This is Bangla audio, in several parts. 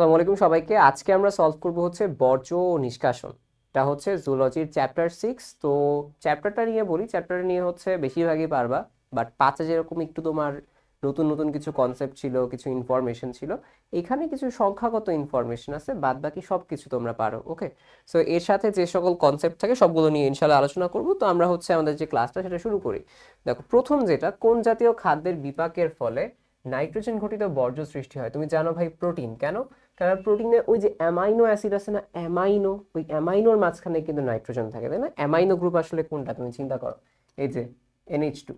আসসালামু আলাইকুম সবাইকে। আজকে আমরা সলভ করব হচ্ছে বর্জ্য নিষ্কাশন। এটা হচ্ছে জুলজির চ্যাপ্টার সিক্স তো চ্যাপ্টারটা নিয়ে বলি। চ্যাপ্টারটা নিয়ে হচ্ছে বেশিরভাগই পারবা। বাট পাঁচে যেরকম একটু তোমার নতুন নতুন কিছু কনসেপ্ট ছিল, কিছু ইনফরমেশন ছিল, এখানে কিছু সংখ্যাগত ইনফরমেশন আছে। বাদ বাকি সব কিছু তোমরা পারো ওকে সো এর সাথে যে সকল কনসেপ্ট থাকে, সবগুলো নিয়ে ইনশাল্লাহ আলোচনা করব। তো আমরা হচ্ছে আমাদের যে ক্লাসটা সেটা শুরু করি। দেখো, প্রথম যেটা, কোন জাতীয় খাদ্যের বিপাকের ফলে নাইট্রোজেন ঘটিত বর্জ্য সৃষ্টি হয়? তুমি জানো ভাই প্রোটিন কেন? কারণ প্রোটিনে ওই যে অ্যামাইনো অ্যাসিড আছে না অ্যামাইনো ওই অ্যামাইনোর মাঝখানে কিন্তু নাইট্রোজেন থাকে, তাই না? অ্যামাইনো গ্রুপ আসলে কোনটা? তুমি চিন্তা করো, এই যে এনএইচ টু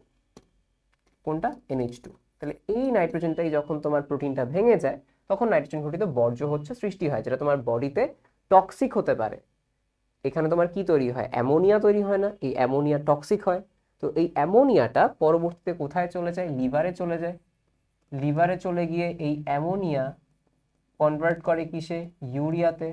কোনটা? এনএইচ টু তাহলে এই নাইট্রোজেনটাই যখন তোমার প্রোটিনটা ভেঙে যায়, তখন নাইট্রোজেন ঘটিত বর্জ্য হচ্ছে সৃষ্টি হয়, যেটা তোমার বডিতে টক্সিক হতে পারে। এখানে তোমার কি তৈরি হয়? অ্যামোনিয়া তৈরি হয় না, এই অ্যামোনিয়া টক্সিক হয়। তো এই অ্যামোনিয়াটা পরবর্তীতে কোথায় চলে যায়? লিভারে চলে যায়। লিভারে চলে গিয়ে এই অ্যামোনিয়া কনভার্ট করে কিসে? ইউরিয়াতে।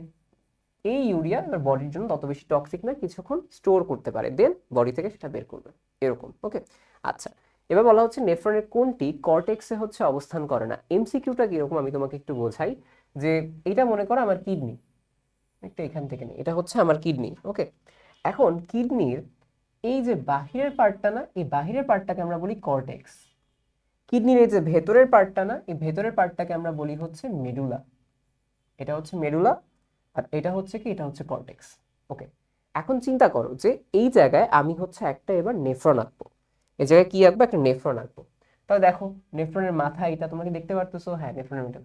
এই ইউরিয়া এবার বডির জন্য তত বেশি টক্সিক না কিছুক্ষণ স্টোর করতে পারে। দেন বডি থেকে সেটা বের করবে। এরকম ওকে আচ্ছা এবার বলা হচ্ছে নেফ্রনের কোনটি কর্টেক্সে হচ্ছে অবস্থান করে না? এমসিকিউটা কীরকম আমি তোমাকে একটু বোঝাই, যে এটা মনে করো আমার কিডনি একটা এখান থেকে নেই এটা হচ্ছে আমার কিডনি ওকে এখন কিডনির এই যে বাহিরের পার্টটা না, এই বাহিরের পার্টটাকে আমরা বলি কর্টেক্স কিডনির এই যে ভেতরের পার্টটা না, এই ভেতরের পার্টটাকে আমরা বলি হচ্ছে মেডুলা এটা হচ্ছে মেডুলা আর এটা হচ্ছে কি? এটা হচ্ছে কর্টেক্স। ওকে, এখন চিন্তা করো যে এই জায়গায় আমি হচ্ছে একটা এবার নেফ্রন আঁকবো। এই জায়গায় কি আঁকবো? একটা নেফ্রন আঁকবো। তাহলে দেখো, নেফ্রনের মাথা এটা তোমাকে দেখতে পারতেছো? হ্যাঁ নেফ্রনের এটা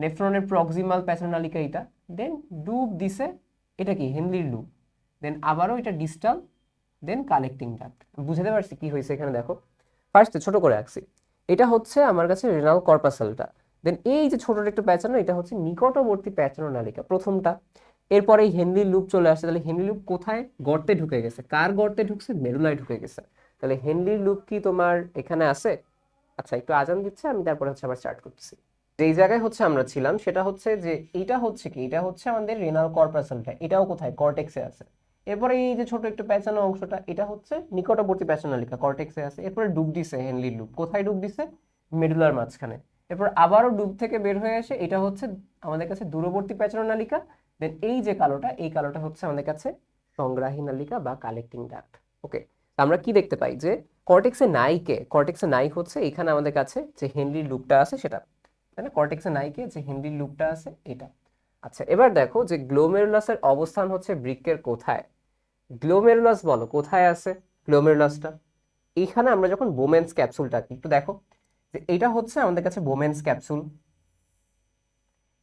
নেফ্রনের প্রক্সিমাল প্যাসোনালিকা এটা। দেন ডুব দিছে, এটা কি? হেনলির লুপ দেন আবারও এটা ডিস্টাল দেন কালেক্টিং ডাক্ট বুঝতে পারছি কি হয়েছে এখানে? দেখো ফার্স্ট ছোট করে আঁকছি। এটা হচ্ছে আমার কাছে রেনাল কর্পাসেলটা দেন এই যে ছোট একটু প্যাচানো, এটা হচ্ছে নিকটবর্তী প্যাচানো নালিকা, প্রথমটা। এরপরে এই হেনলি লুপ চলে আসছে তাহলে হেনলি লুপ কোথায়? গর্তে ঢুকে গেছে। কার গর্তে ঢুকছে? মেরুলায় ঢুকে গেছে। তাহলে হেনলি লুপ কি তোমার এখানে আছে? আচ্ছা একটু আজান দিচ্ছে, আমি তারপরে হচ্ছে আবার স্টার্ট করতেছি। যেই জায়গায় হচ্ছে আমরা ছিলাম, সেটা হচ্ছে যে এটা হচ্ছে কি? এটা হচ্ছে আমাদের রেনাল কর্পাসেলটা এটাও কোথায়? কর্টেক্সে আছে। এরপরে এই যে ছোট একটু প্যাচানো অংশটা, এটা হচ্ছে নিকটবর্তী প্যাচানালিকা কর্টেক্সে আছে। এরপরে ডুব দিছে হেনলি লুপ। কোথায় ডুব দিছে? মেডুলার মাঝখানে। এরপর আবারও ডুব থেকে বের হয়ে এসে এটা হচ্ছে আমাদের কাছে দূরবর্তী প্যাচানো নালিকা। দেন এই যে কালোটা, এই কালোটা হচ্ছে আমাদের কাছে সংগ্রাহী নালিকা বা কালেক্টিং ডাক্ট ওকে আমরা কি দেখতে পাই? যে কর্টেক্সে নাইকে কর্টেক্সে নাই হচ্ছে এখানে আমাদের কাছে যে হেনরির লুপটা আছে সেটা। তাই না? কর্টেক্সে নাইকে যে হেনরির লুপটা আছে এটা। আচ্ছা এবার দেখো যে গ্লোমেরুলাসের অবস্থান হচ্ছে বৃক্কের কোথায়? গ্লোমেরুলাস বলো, কোথায় আছে গ্লোমেরুলাসটা এইখানে আমরা যখন বোমেন্স ক্যাপসুলটা একটু দেখো যে এটা হচ্ছে আমাদের কাছে বোমেন্স ক্যাপসুল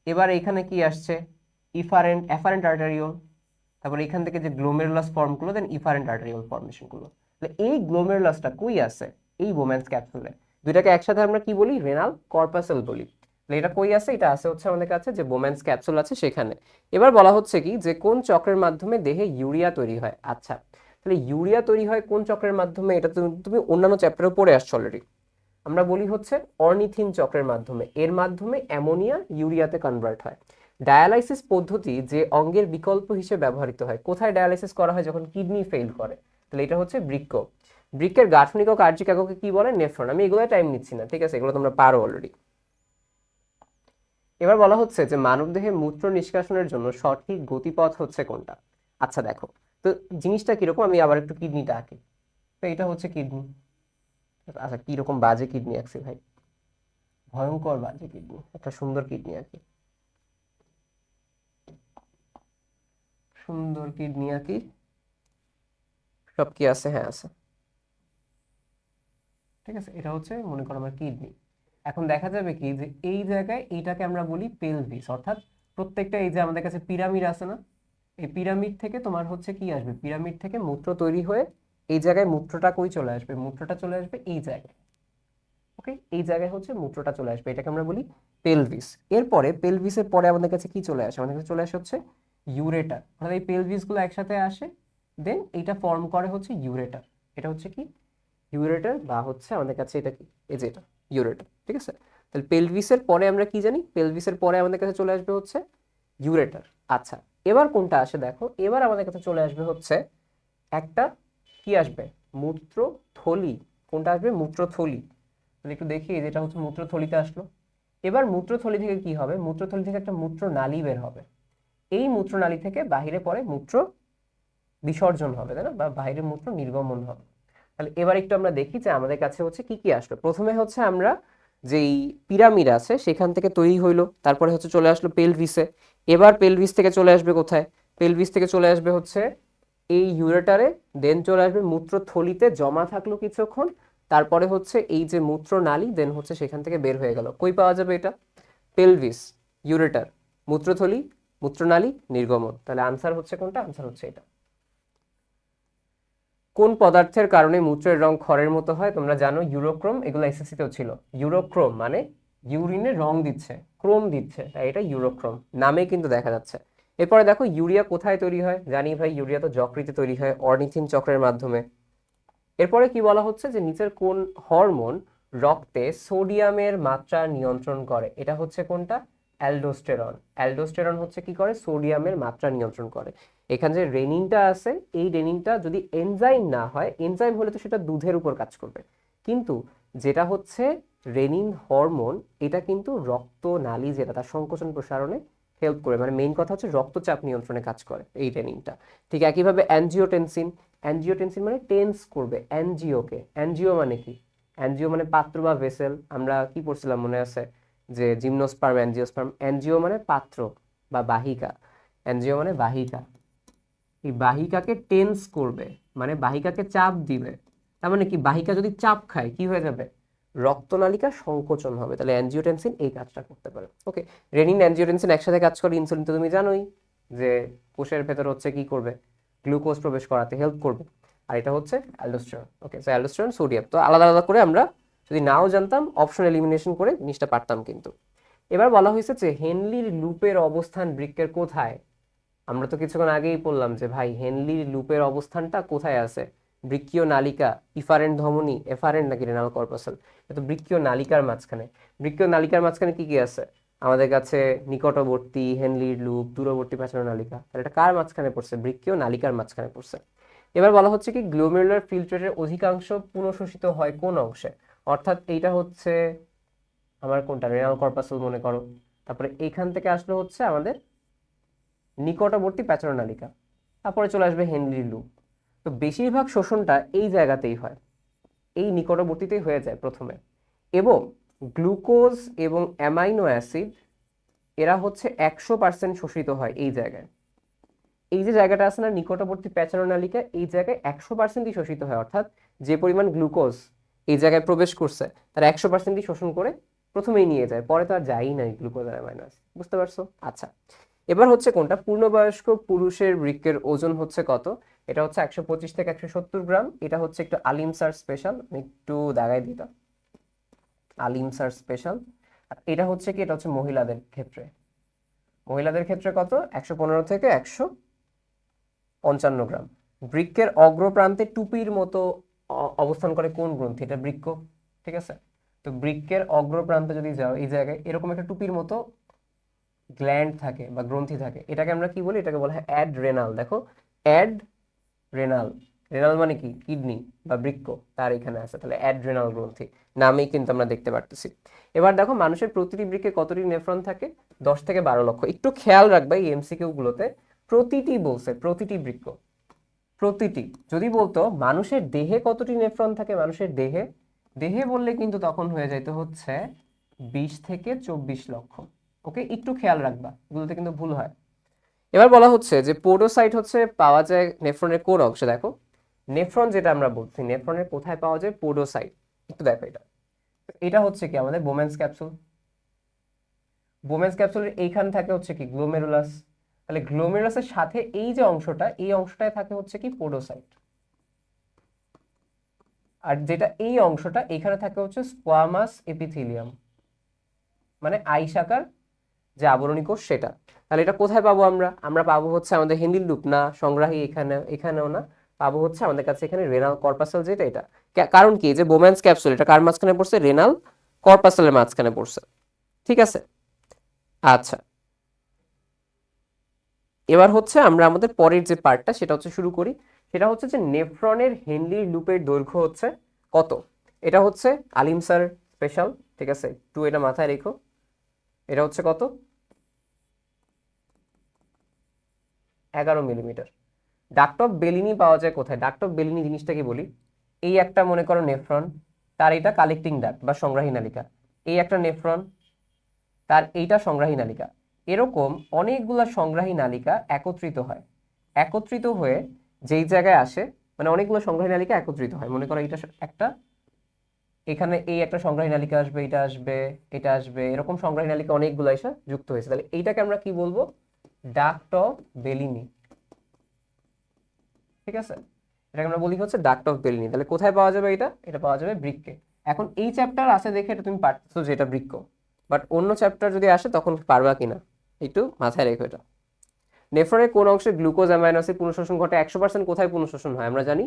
এবার এখানে কি আসছে? ইফারেন্ট অ্যাফারেন্ট আর্টারিওল তারপর এখান থেকে যে গ্লোমেরুলাস ফর্মগুলো দেন ইফারেন্ট আর্টারিওল ফর্মেশনগুলো তাহলে এই গ্লোমেরুলাসটা কই আছে? এই বোমেন্স ক্যাপসুলে দুইটাকে একসাথে আমরা কি বলি? রেনাল কর্পাসেল বলি। তাহলে এটা কই আছে? এটা আছে হচ্ছে আমাদের কাছে যে বোমেন্স ক্যাপসুল আছে সেখানে। এবার বলা হচ্ছে কি? যে কোন চক্রের মাধ্যমে দেহে ইউরিয়া তৈরি হয়? আচ্ছা তাহলে ইউরিয়া তৈরি হয় কোন চক্রের মাধ্যমে? এটা তুমি তুমি অন্যান্য চ্যাপ্টারে পড়ে আসছো অলরেডি আমরা বলি হচ্ছে অর্নিথিন চক্রের মাধ্যমে। এর মাধ্যমে অ্যামোনিয়া ইউরিয়াতে কনভার্ট হয়। ডায়ালাইসিস পদ্ধতি যে অঙ্গের বিকল্প হিসেবে ব্যবহৃত হয়, কোথায় ডায়ালাইসিস করা হয়? যখন কিডনি ফেল করে, তাহলে এটা হচ্ছে বৃক্ক। বৃক্কের গাঠনিক ও কার্যিক এককে কি বলে? নেফ্রন। আমি এগুলো টাইম নিচ্ছি না, ঠিক আছে? এগুলো তোমরা পারো অলরেডি এবার বলা হচ্ছে যে মানবদেহে মূত্র নিষ্কাশনের জন্য সঠিক গতিপথ হচ্ছে কোনটা? আচ্ছা দেখো। তো জিনিসটা কীরকম? আমি আবার একটু কিডনিটা আঁকি। তো এটা হচ্ছে কিডনি। আচ্ছা কীরকম বাজে কিডনি আঁকছি ভাই? ভয়ঙ্কর বাজে কিডনি, একটা সুন্দর কিডনি আঁকি সুন্দর কিডনি আঁকি সব কি আছে? হ্যাঁ আছে। ঠিক আছে, এটা হচ্ছে মনে করো আমার কিডনি। এখন দেখা যাবে কি যে এই জায়গায় এইটাকে আমরা বলি পেলভিস অর্থাৎ প্রত্যেকটা এই যে আমাদের কাছে পিরামিড আছে না, এই পিরামিড থেকে তোমার হচ্ছে কি আসবে? পিরামিড থেকে মূত্র তৈরি হয়ে এই জায়গায় মূত্রটা কই চলে আসবে? মূত্রটা চলে আসবে এই জায়গায়। ওকে এই জায়গায় হচ্ছে মূত্রটা চলে আসবে। এটাকে আমরা বলি পেলভিস এরপরে পেলভিসের পরে আমাদের কাছে কি চলে আসে? আমাদের কাছে চলে আসে হচ্ছে ইউরেটার অর্থাৎ এই পেলভিসগুলো একসাথে আসে দেন এইটা ফর্ম করে হচ্ছে ইউরেটার এটা হচ্ছে কি? ইউরেটার বা হচ্ছে আমাদের কাছে এটা কি? এই যে এটা ইউরেটার ঠিক আছে? তাহলে পেলভিসের পরে আমরা কি জানি? পেলভিসের পরে আমাদের কাছে চলে আসবে হচ্ছে ইউরেটার আচ্ছা এবার কোনটা আসে দেখো? এবার আমাদের কাছে চলে আসবে হচ্ছে একটা কি আসবে? মূত্রথলি কোনটা আসবে? মূত্রথলি তাহলে একটু দেখি যেটা হচ্ছে মূত্রথলিতে আসলো। এবার মূত্রথলি থেকে কি হবে? মূত্রথলি থেকে একটা মূত্র নালী বের হবে। এই মূত্রনালী থেকে বাহিরে পরে মূত্র বিসর্জন হবে, তাই না? বা বাইরে মূত্র নির্গমন হবে। তাহলে এবার একটু আমরা দেখি যে আমাদের কাছে হচ্ছে কি কি আসলো। প্রথমে হচ্ছে আমরা যেই পিরামিড আছে, সেখান থেকে তৈরি হইল। তারপরে হচ্ছে চলে আসলো পেলভিসে। এবার পেলভিস থেকে চলে আসবে কোথায়? পেলভিস থেকে চলে আসবে হচ্ছে এই ইউরেটারে দেন চলে আসবে মূত্রথলিতে জমা থাকল কিছুক্ষণ, তারপরে হচ্ছে এই যে মূত্র নালী দেন হচ্ছে সেখান থেকে বের হয়ে গেল। কই পাওয়া যাবে এটা? পেলভিস ইউরেটার মূত্রথলি মূত্রনালী নির্গমন। তাহলে আনসার হচ্ছে কোনটা? আনসার হচ্ছে এটা। কোন পদার্থের কারণে মূত্রের রং খড়ের মতো হয়? তোমরা জানো ইউরোক্রোম এগুলো এসএসসিতেও ছিল। ইউরোক্রোম মানে ইউরিনে রং দিচ্ছে ক্রোম দিচ্ছে, তাই এটা ইউরোক্রোম নামে কিন্তু দেখা যাচ্ছে। এরপরে দেখো ইউরিয়া কোথায় তৈরি হয়? জানি ভাই, ইউরিয়া তো যকৃতে তৈরি হয়, অর্নিথিন চক্রের মাধ্যমে। এরপরে কি বলা হচ্ছে যে নিচের কোন হরমোন রক্তে সোডিয়ামের মাত্রা নিয়ন্ত্রণ করে? এটা হচ্ছে কোনটা? অ্যালডোস্টেরন। অ্যালডোস্টেরন হচ্ছে কি করে? সোডিয়ামের মাত্রা নিয়ন্ত্রণ করে। এখানে যে রেনিনটা আছে, এই রেনিনটা যদি এনজাইম না হয়, এনজাইম হলে তো সেটা দুধের উপর কাজ করবে। কিন্তু যেটা হচ্ছে রেনিন হরমোন, এটা কিন্তু রক্ত নালী যেটা তার সংকোচন প্রসারণে হেল্প করে মানে মেইন কথা হচ্ছে রক্তচাপ নিয়ন্ত্রণে কাজ করে এই ট্রেনিংটা ঠিক একইভাবে অ্যানজিওটেনসিন অ্যানজিওটেনসিন মানে টেন্স করবে অ্যানজিওকে অ্যানজিও মানে কি? অ্যানজিও মানে পাত্র বা ভেসেল আমরা কি পড়ছিলাম মনে আছে? যে জিমনোস্পার্ম অ্যানজিওস্পার্ম অ্যানজিও মানে পাত্র বা বাহিকা অ্যানজিও মানে বাহিকা। এই বাহিকাকে টেন্স করবে মানে বাহিকাকে চাপ দিবে। তার মানে কি? বাহিকা যদি চাপ খায়, কি হয়ে যাবে? রক্তনালিকা সংকোচন হবে, তাহলে অ্যানজিওটেনসিন এই কাজটা করতে পারে। ওকে রেনিন অ্যানজিওটেনসিন একসাথে কাজ করে ইনসুলিন তো তুমি জানোই যে কোষের ভেতর হচ্ছে কি করবে? গ্লুকোজ প্রবেশ করাতে হেল্প করবে, আর এটা হচ্ছে aldosterone okay so aldosterone sodium তো আলাদা আলাদা করে আমরা যদি নাও জানতাম অপশন এলিমিনেশন করে জিনিসটা পারতাম কিন্তু। এবার বলা হয়েছে যে হেনলির লুপের অবস্থান বৃক্কের কোথায়? আমরা তো কিছুক্ষণ আগেই বললাম যে ভাই, হেনলির লুপের অবস্থানটা কোথায় আছে? বৃক্কীয় নালিকা ইফারেন্ট ধমনী এফারেন্ট নাকি রেনাল কর্পাসল তো বৃক্কীয় নালিকার মাঝখানে। বৃক্কীয় নালিকার মাঝখানে কি কি আছে? আমাদের কাছে নিকটবর্তী, হেনলির লুপ, দূরবর্তী প্যাচানো নালিকা। তাহলে এটা কার মাঝখানে পড়ছে? বৃক্কীয় নালিকার মাঝখানে পড়ছে। এবার বলা হচ্ছে কি গ্লোমেরুলার ফিল্ট্রেটের অধিকাংশ পুনঃশোষিত হয় কোন অংশে? অর্থাৎ এইটা হচ্ছে আমার কোনটা? রেনাল কর্পাসল মনে করো। তারপরে এইখান থেকে আসলো হচ্ছে আমাদের নিকটবর্তী প্যাচানো নালিকা। তারপরে চলে আসবে হেনরি লুপ। তো বেশিরভাগ শোষণটা এই জায়গাতেই হয়। এই নিকটবর্তীতেই হয়ে যায় প্রথমে। এবং গ্লুকোজ এবং অ্যামাইনো অ্যাসিড, এরা হচ্ছে একশো পার্সেন্ট শোষিত হয় এই জায়গায়। এই যে জায়গাটা আছে না, নিকটবর্তী প্যাচানো নালিকা এই জায়গায় একশো পার্সেন্টই শোষিত হয়। অর্থাৎ যে পরিমাণ গ্লুকোজ এই জায়গায় প্রবেশ করছে, তারা একশো পার্সেন্টই শোষণ করে প্রথমেই নিয়ে যায়, পরে তো আর যায়ই নাই গ্লুকোজ আর অ্যামাইনো অ্যাসিড। বুঝতে পারছ? আচ্ছা এবার হচ্ছে কোনটা? পূর্ণবয়স্ক পুরুষের বৃক্কের ওজন হচ্ছে কত? এটা হচ্ছে একশো পঁচিশ থেকে একশো সত্তর গ্রাম। এটা হচ্ছে একটু আলিম আলিমসার স্পেশাল একটু দাগাই দিতাম আলিমসার স্পেশাল আর এটা হচ্ছে কি, এটা হচ্ছে মহিলাদের ক্ষেত্রে। মহিলাদের ক্ষেত্রে কত? একশো পনেরো থেকে একশো পঞ্চান্ন গ্রাম। বৃক্কের অগ্রপ্রান্তে টুপির মতো অবস্থান করে কোন গ্রন্থি? এটা বৃক্ক, ঠিক আছে? তো বৃক্কের অগ্রপ্রান্তে যদি যাও, এই জায়গায় এরকম একটা টুপির মতো গ্ল্যান্ড থাকে বা গ্রন্থি থাকে। এটাকে আমরা কি বলি? এটাকে বলা হয় অ্যাড রেনাল দেখো অ্যাড রেনাল রেনাল মানে কি? কিডনি বা বৃক্ক, তার এখানে আছে। তাহলে অ্যাড্রেনাল গ্রন্থি, নামেই কিন্তু আমরা দেখতে পারতেছি। এবার দেখো, মানুষের প্রতিটি বৃক্কে কতটি নেফ্রন থাকে? দশ থেকে বারো লক্ষ। একটু খেয়াল রাখবে এই এমসিকিউ গুলোতে, প্রতিটি বলছে, প্রতিটি বৃক্ক, প্রতিটি। যদি বলতো, মানুষের দেহে কতটি নেফ্রন থাকে? মানুষের দেহে দেহে বললে কিন্তু তখন হয়ে যাইতে হচ্ছে বিশ থেকে চব্বিশ লক্ষ। ওকে একটু খেয়াল রাখবা, এগুলোতে কিন্তু ভুল হয়। এবার বলা হচ্ছে যে পোডোসাইট হচ্ছে পাওয়া যায় নেফ্রনের কোন অংশে, দেখো। নেফ্রন যেটা আমরা বলছি নেফ্রনের কোথায় পাওয়া যায়? পোডোসাইট। একটু দেখো এটা। এটা হচ্ছে কি আমাদের বোমেন্স ক্যাপসুল? বোমেন্স ক্যাপসুলের এইখান থাকে হচ্ছে কি গ্লোমেরুলাস তাহলে গ্লোমেরুলাসের সাথে এই যে অংশটা, এই অংশটায় থাকে হচ্ছে কি পোডোসাইট। আর যেটা এই অংশটা এখানে থাকে হচ্ছে স্কোয়ামাস এপিথিলিয়াম মানে আইসাকার যে আবরণী কোষ সেটা। তাহলে এটা কোথায় পাবো আমরা? আমরা পাবো হচ্ছে আমাদের হেন্ডিল লুপ না, সংগ্রাহী এখানে, এখানেও না। পাবো হচ্ছে আমাদের কাছে এখানে রেনাল কর্পাসাল যেটা, এটা। কারণ কি? যে বোম্যান্স ক্যাপসুল এটা কার মাঝখানে পড়ছে? রেনাল কর্পাসালের মাঝখানে পড়ছে। ঠিক আছে? আচ্ছা। এবার হচ্ছে আমরা আমাদের পরের যে পার্টটা সেটা হচ্ছে শুরু করি। সেটা হচ্ছে যে নেফ্রনের হেনলির লুপের দৈর্ঘ্য হচ্ছে কত? এটা হচ্ছে আলিম স্যার স্পেশাল ঠিক আছে? একটু এটা মাথায় রেখো। এটা হচ্ছে কত? এগারো মিলিমিটার ডাক্ট অফ বেলিনি পাওয়া যায় কোথায়? ডাক্ট অফ বেলিনি জিনিসটা কি বলি? এই একটা মনে করো নেফ্রন তার এটা কালেক্টিং ডাক্ট বা সংগ্রাহী নালিকা। এই একটা নেফ্রন তার এইটা সংগ্রাহী নালিকা। এরকম অনেকগুলা সংগ্রাহী নালিকা একত্রিত হয়। একত্রিত হয়ে যেই জায়গায় আসে মানে অনেকগুলো সংগ্রাহী নালিকা একত্রিত হয়। মনে করো এইটা একটা, এখানে এই একটা সংগ্রাহী নালিকা আসবে এটা আসবে এটা আসবে, এরকম সংগ্রাহী নালিকা অনেকগুলো এসে যুক্ত হয়েছে। তাহলে এইটাকে আমরা কি বলব? ডাক্ট অফ বেলিনি ঠিক আছে? এটাকে আমরা বলি হচ্ছে ডাক্ট অফ বেলিনি তাহলে কোথায় পাওয়া যাবে এটা? এটা পাওয়া যাবে বৃক্কে এখন এই চ্যাপ্টার আছে দেখে এটা তুমি পারতেছো যে এটা বৃক্ক বাট অন্য চ্যাপ্টার যদি আসে, তখন পারবা কিনা? একটু মাথায় রেখো এটা। নেফ্রনের কোন অংশে গ্লুকোজ, অ্যামাইনো অ্যাসিড পুনঃশোষণ ঘটে? একশো পার্সেন্ট কোথায় পুনঃশোষণ হয়? আমরা জানি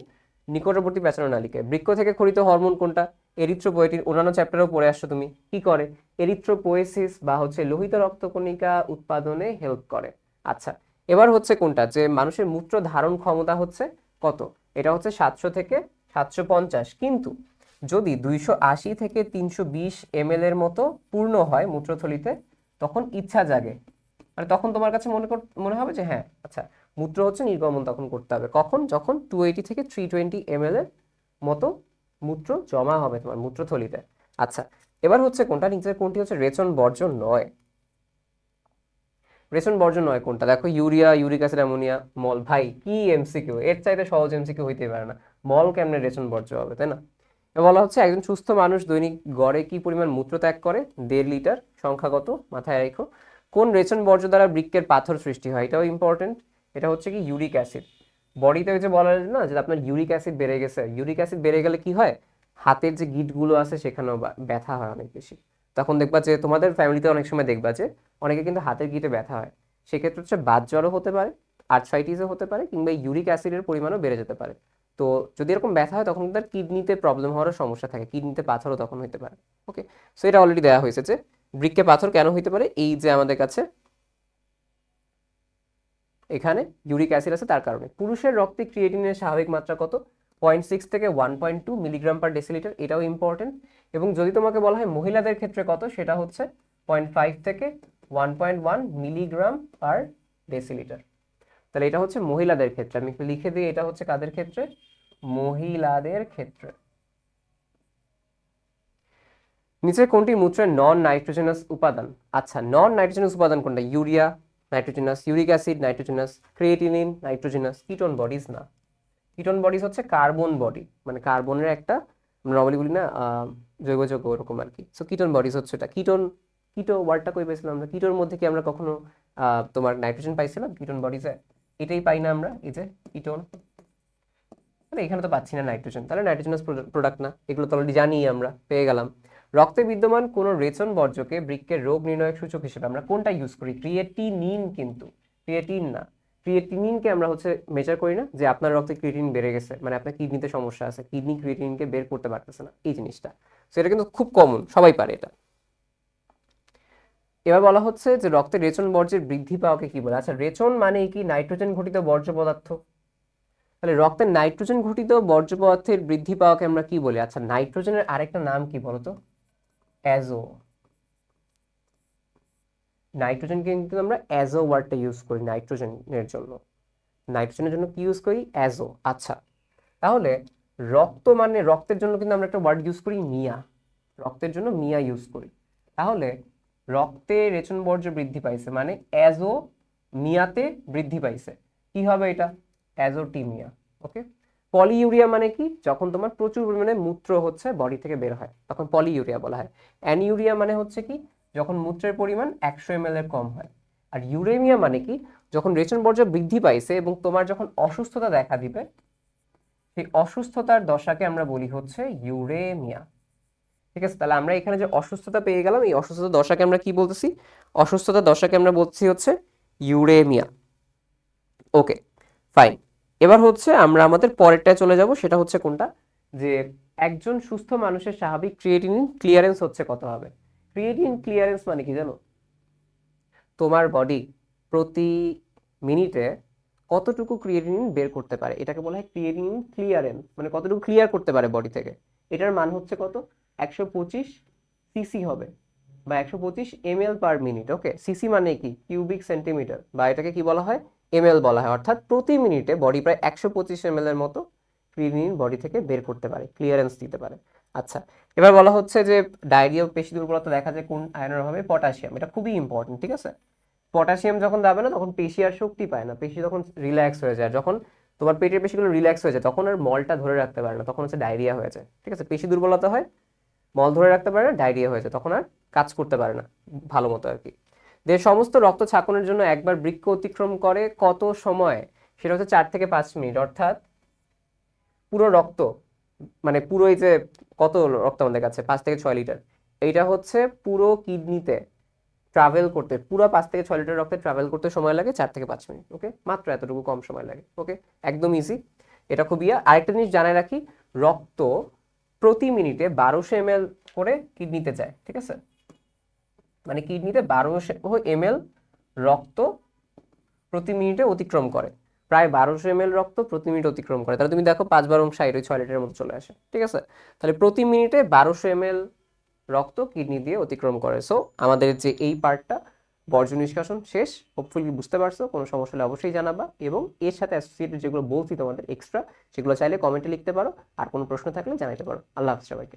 নিকটবর্তী প্যাচানো নালিকায়। বৃক্ক থেকে খরিত হরমোন কোনটা? এরিথ্রোপোয়েটিন। অন্যান্য চ্যাপ্টারেও পড়ে আসছো তুমি। কি করে? এরিথ্রোপোয়েসিস বা হচ্ছে লোহিত রক্তকণিকা উৎপাদনে হেল্প করে। আচ্ছা এবার হচ্ছে কোনটা? যে মানুষের মূত্র ধারণ ক্ষমতা হচ্ছে কত? এটা হচ্ছে সাতশো থেকে সাতশো পঞ্চাশ। কিন্তু যদি দুইশো আশি থেকে তিনশো বিশ এম এর মতো পূর্ণ হয় মূত্রথলিতে, তখন ইচ্ছা জাগে। মানে তখন তোমার কাছে মনে কর মনে হবে যে হ্যাঁ আচ্ছা মূত্র হচ্ছে নির্গমন তখন করতে হবে। কখন? যখন টু এইটি থেকে থ্রি টোয়েন্টি এম এর মতো মূত্র জমা হবে তোমার মূত্রথলিতে। আচ্ছা এবার হচ্ছে কোনটা? নিচের কোনটি হচ্ছে রেচন বর্জন নয়। রেশন বর্জন নয় কোনটা? দেখো ইউরিয়া, ইউরিক অ্যাসিড, অ্যামোনিয়া, মল। ভাই, কি এমসিকিউ এর চাইতে সহজ এমসিকিউ হইতে পারে না। মল কেমনে রেশন বর্জ্য হবে, তাই না? বলা হচ্ছে একজন সুস্থ মানুষ দৈনিক গড়ে কি পরিমাণ মূত্র ত্যাগ করে? দেড় লিটার, সংখ্যাগত, মাথায় রেখো। কোন রেচন বর্জ্য দ্বারা বৃক্ষের পাথর সৃষ্টি হয়? এটাও ইম্পর্টেন্ট এটা হচ্ছে কি ইউরিক অ্যাসিড। বডিতে যে বলা না যে আপনার ইউরিক অ্যাসিড বেড়ে গেছে। ইউরিক অ্যাসিড বেড়ে গেলে কি হয়? হাতের যে গিটগুলো আছে সেখানেও ব্যথা হয় অনেক বেশি। তখন দেখবা যে তোমাদের ফ্যামিলিতে অনেক সময় দেখবা যে অনেকে কিন্তু হাতের গিটে ব্যথা হয়। সেক্ষেত্রে হচ্ছে বাত জ্বরও হতে পারে আর্থ্রাইটিসও হতে পারে কিংবা ইউরিক অ্যাসিডের পরিমাণও বেড়ে যেতে পারে। তো যদি এরকম ব্যথা হয় তখন তার কিডনিতে প্রবলেম হওয়ার সমস্যা থাকে কিডনিতে পাথরও তখন হতে পারে। ওকে সো এটা অলরেডি দেওয়া হয়েছে যে বৃক্কে পাথর কেন হইতে পারে? এই যে আমাদের কাছে এখানে ইউরিক অ্যাসিড আছে তার কারণে। পুরুষের রক্তে ক্রিয়েটিনের স্বাভাবিক মাত্রা কত? পয়েন্ট সিক্স থেকে one point two milligram per decilitre এটাও ইম্পর্টেন্ট এবং যদি তোমাকে বলা হয় মহিলাদের ক্ষেত্রে কত, সেটা হচ্ছে পয়েন্ট ফাইভ থেকে one point one milligram per decilitre তাহলে এটা হচ্ছে মহিলাদের ক্ষেত্রে। আমি একটু লিখে দিই, এটা হচ্ছে কাদের ক্ষেত্রে? মহিলাদের ক্ষেত্রে। নিচের কোনটি মূত্রের নন নাইট্রোজেনাস উপাদান? আচ্ছা নন নাইট্রোজেনাস উপাদান কোনটা? Urea nitrogenous uric acid nitrogenous creatinine nitrogenous ketone bodies না। কিটোন বডিজ হচ্ছে কার্বন বডি মানে কার্বনের একটা নর্মালি বলি না জৈব যৌগ ওরকম আর কি। সো কিটোন বডিজ হচ্ছে এটা কিটোন কিটো ওয়ার্ডটা কই পেয়েছিলাম আমরা? কিটোর মধ্যে কি আমরা কখনো তোমার নাইট্রোজেন পাইছিলাম? কিটোন বডিজে এটাই পাই না আমরা, এই যে কিটোন তাহলে এখানে তো পাচ্ছি না নাইট্রোজেন তাহলে নাইট্রোজেনাস প্রোডাক্ট না। এগুলো তো অলরেডি জানি আমরা, পেয়ে গেলাম। রক্তে বিদ্যমান কোন রেচন বর্জ্যকে বৃক্কের রোগ নির্ণয়ক সূচক হিসেবে আমরা কোনটা ইউজ করি? ক্রিয়েটিনিন কিন্তু। ক্রিয়েটিন না। ক্রিয়েটিনিনকে আমরা হচ্ছে মেজার করি না যে আপনার রক্তে ক্রিয়েটিন বেড়ে গেছে মানে আপনার কিডনিতে সমস্যা আছে, কিডনি ক্রিয়েটিনকে বের করতে পারতেছে না, এই জিনিসটা। সো এটা কিন্তু খুব কমন সবাই পারে এটা। এবার বলা হচ্ছে যে রক্তে রেচন বর্জ্যের বৃদ্ধি পাওয়াকে কি বলে? আচ্ছা রেচন মানে কি নাইট্রোজেন ঘটিত বর্জ্য পদার্থ? তাহলে রক্তে নাইট্রোজেন ঘটিত বর্জ্য পদার্থের বৃদ্ধি পাওয়াকে আমরা কি বলি? আচ্ছা নাইট্রোজেনের আরেকটা নাম কি বলতো? অ্যাজো নাইট্রোজেন কিন্তু আমরা অ্যাজো ওয়ার্ডটা ইউজ করি নাইট্রোজেনের জন্য। নাইট্রোজেনের জন্য কি ইউজ করি? অ্যাজো। আচ্ছা তাহলে রক্ত মানে রক্তের জন্য কিন্তু আমরা একটা ওয়ার্ড ইউজ করি মিয়া। রক্তের জন্য মিয়া ইউজ করি। তাহলে রক্তে রেচন বর্জ্য বৃদ্ধি পাইছে মানে অ্যাজো মিয়াতে বৃদ্ধি পাইছে। কি হবে এটা? অ্যাজোটিমিয়া ওকে? পলিইউরিয়া মানে কি? যখন তোমার প্রচুর পরিমাণে মূত্র হচ্ছে বডি থেকে বের হয়, তখন পলিইউরিয়া বলা হয়। অ্যানিউরিয়া মানে হচ্ছে কি? যখন মূত্রের পরিমাণ একশো এম এর কম হয়। আর ইউরেমিয়া মানে কি? যখন রেচন বর্জ্য বৃদ্ধি পাইছে এবং তোমার যখন অসুস্থতা দেখা দিবে, সেই অসুস্থতার দশাকে আমরা বলি হচ্ছে ইউরেমিয়া ঠিক আছে, তাহলে আমরা এখানে যে অসুস্থতা পেয়ে গেলাম, এই অসুস্থতা দশাকে আমরা কি বলতেছি? অসুস্থতা দশাকে আমরা বলছি হচ্ছে ইউরেমিয়া ওকে, ফাইন। এবার হচ্ছে আমরা আমাদের পরেরটায় চলে যাব, সেটা হচ্ছে কোনটা? যে একজন সুস্থ মানুষের স্বাভাবিক ক্রিয়েটিনিন ক্লিয়ারেন্স হচ্ছে কত হবে? ক্রিয়েটিনিন ক্লিয়ারেন্স মানে কি জানো? তোমার বডি প্রতি মিনিটে কতটুকু ক্রিয়েটিনিন বের করতে পারে? এটাকে বলা হয় ক্রিয়েটিনিন ক্লিয়ারেন্স মানে কতটুকু ক্লিয়ার করতে পারে বডি থেকে? এটার মান হচ্ছে কত? একশো পঁচিশ সিসি হবে বা একশো পঁচিশ M L per minute okay CC মানে কি? কিউবিক সেন্টিমিটার বা এটাকে কি বলা হয়? এম এল বলা হয়। অর্থাৎ প্রতি মিনিটে বডি প্রায় একশো পঁচিশ এম এর মতো ক্রিমিন বডি থেকে বের করতে পারে ক্লিয়ারেন্স দিতে পারে। আচ্ছা এবার বলা হচ্ছে যে ডায়রিয়া পেশি দুর্বলতা দেখা যায় কোন আয়নের অভাবে? পটাশিয়াম, এটা খুবই ইম্পর্টেন্ট ঠিক আছে? পটাশিয়াম যখন যাবে না, তখন পেশি আর শক্তি পায় না, পেশি তখন রিল্যাক্স হয়ে যায়। যখন তোমার পেটের পেশিগুলো রিল্যাক্স হয়ে যায়, তখন আর মলটা ধরে রাখতে পারে না, তখন হচ্ছে ডায়রিয়া হয়ে যায়, ঠিক আছে? পেশি দুর্বলতা হয়, মল ধরে রাখতে পারে না, ডায়রিয়া হয়ে যায়, তখন আর কাজ করতে পারে না, ভালো মতো আর কি। দেহের সমস্ত রক্ত ছাকনের জন্য একবার বৃক্ষ অতিক্রম করে কত সময়? সেটা হচ্ছে চার থেকে পাঁচ মিনিট, অর্থাৎ পুরো রক্ত মানে পুরো এই যে কত রক্ত আমাদের কাছে? পাঁচ থেকে ছয় লিটার। এইটা হচ্ছে পুরো কিডনিতে ট্রাভেল করতে, পুরো পাঁচ থেকে ছয় লিটার রক্তে ট্রাভেল করতে সময় লাগে চার থেকে পাঁচ মিনিট ওকে মাত্র এতটুকু কম সময় লাগে ওকে একদম ইজি এটা খুব ইয়া। আরেকটা জিনিস জানাই রাখি, রক্ত প্রতি মিনিটে বারোশো এম করে কিডনিতে যায়, ঠিক আছে? মানে কিডনিতে বারোশো এম রক্ত প্রতি মিনিটে অতিক্রম করে। প্রায় বারোশো এম রক্ত প্রতি মিনিট অতিক্রম করে। তাহলে তুমি দেখো পাঁচ বারো ষাট ওই ছয় লিটারের মতো চলে আসে, ঠিক আছে? তাহলে প্রতি মিনিটে বারোশো এম রক্ত কিডনি দিয়ে অতিক্রম করে। সো আমাদের যে এই পার্টটা, বর্জ্য নিষ্কাশন শেষ। হোপফুলি বুঝতে পারছ, কোনো সমস্যা হলে অবশ্যই জানাবা। এবং এর সাথে অ্যাসোসিয়েটেড যেগুলো বলছি তোমাদের এক্সট্রা সেগুলো চাইলে কমেন্টে লিখতে পারো। আর কোনো প্রশ্ন থাকলে জানাতে পারো। আল্লাহ হাফিজ সবাইকে।